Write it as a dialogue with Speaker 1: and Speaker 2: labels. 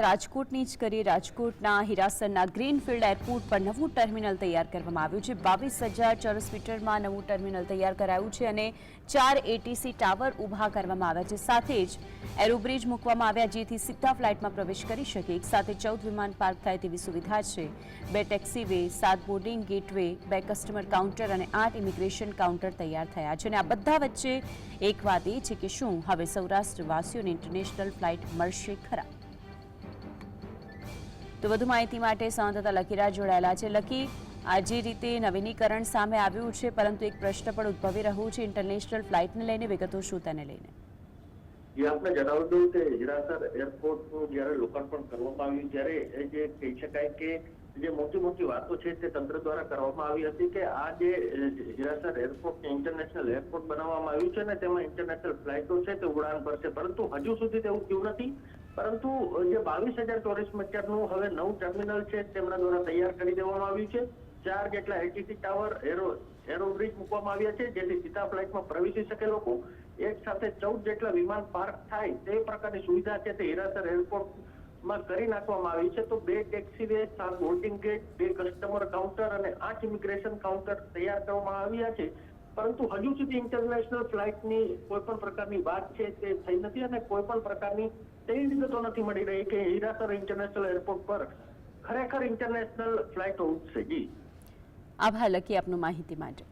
Speaker 1: રાજકોટની જ કરી રાજકોટના હિરાસરના ગ્રીનફિલ્ડ એરપોર્ટ પર નવું ટર્મિનલ તૈયાર કરવામાં આવ્યું છે. બાવીસ હજાર ચોરસ મીટરમાં નવું ટર્મિનલ તૈયાર કરાયું છે અને ચાર એટીસી ટાવર ઊભા કરવામાં આવ્યા છે. સાથે જ એરોબ્રિજ મૂકવામાં આવ્યા જેથી સીધા ફ્લાઇટમાં પ્રવેશ કરી શકે. એક સાથે ચૌદ વિમાન પાર્ક થાય તેવી સુવિધા છે. બે ટેક્સી વે, સાત બોર્ડિંગ ગેટવે, બે કસ્ટમર કાઉન્ટર અને આઠ ઇમિગ્રેશન કાઉન્ટર તૈયાર થયા છે. અને આ બધા વચ્ચે એક વાત એ છે કે શું હવે સૌરાષ્ટ્રવાસીઓને ઇન્ટરનેશનલ ફ્લાઇટ મળશે ખરા? તો વધુ માહિતી માટે સંવાદદાતા લકીરા જોડાયેલા છે. લકી આ જે રીતે નવીનીકરણ સામે આવ્યું છે, પરંતુ એક પ્રશ્ન પણ ઉદ્ભવી રહ્યું છે. ઇન્ટરનેશનલ ફ્લાઇટને લઈને વિગતો શું તેને લઈને?
Speaker 2: જે આપણે જણાવી દઉં કે હિરાસર એરપોર્ટનું જ્યારે લોકાર્પણ કરવામાં આવ્યું, ત્યારે જે કહી શકાય કે જે મોટી મોટી વાતો છે તે તંત્ર દ્વારા કરવામાં આવી હતી કે આ જે હિરાસર એરપોર્ટ ઇન્ટરનેશનલ એરપોર્ટ બનાવવામાં આવ્યું છે ને તેમાં ઇન્ટરનેશનલ ફ્લાઇટો છે તે ઉડાન ભરશે. પરંતુ હજુ સુધી તેવું થયું નથી. પરંતુ જે બાવીસ હજાર ચોરીસ મીટરનું હવે નવું ટર્મિનલ છે, તેમના દ્વારા તૈયાર કરી દેવામાં આવ્યું છે. ચાર જેટલા LTC tower, aero aero bridge મૂકવામાં આવ્યા છે, જેથી સીધા ફ્લાઇટમાં પ્રવેશી શકે લોકો. એક સાથે ચૌદ જેટલા વિમાન પાર્ક થાય, તે પ્રકારની સુવિધા છે તે હિરાસર એરપોર્ટમાં કરી નાખવામાં આવી છે. તો બે ટેક્સી વે, સાત બોર્ડિંગ ગેટ, બે કસ્ટમર કાઉન્ટર અને આઠ ઇમિગ્રેશન કાઉન્ટર તૈયાર કરવામાં આવ્યા છે. પરંતુ હજુ સુધી ઇન્ટરનેશનલ ફ્લાઇટની કોઈ પણ પ્રકારની વાત છે તે થઈ નથી અને કોઈ પણ પ્રકારની તેવી વિગતો નથી મળી રહી કે હિરાસર ઇન્ટરનેશનલ એરપોર્ટ પર ખરેખર ઇન્ટરનેશનલ ફ્લાઇટો ઉઠશે જી
Speaker 1: આભાર લકી આપનું માહિતી માટે.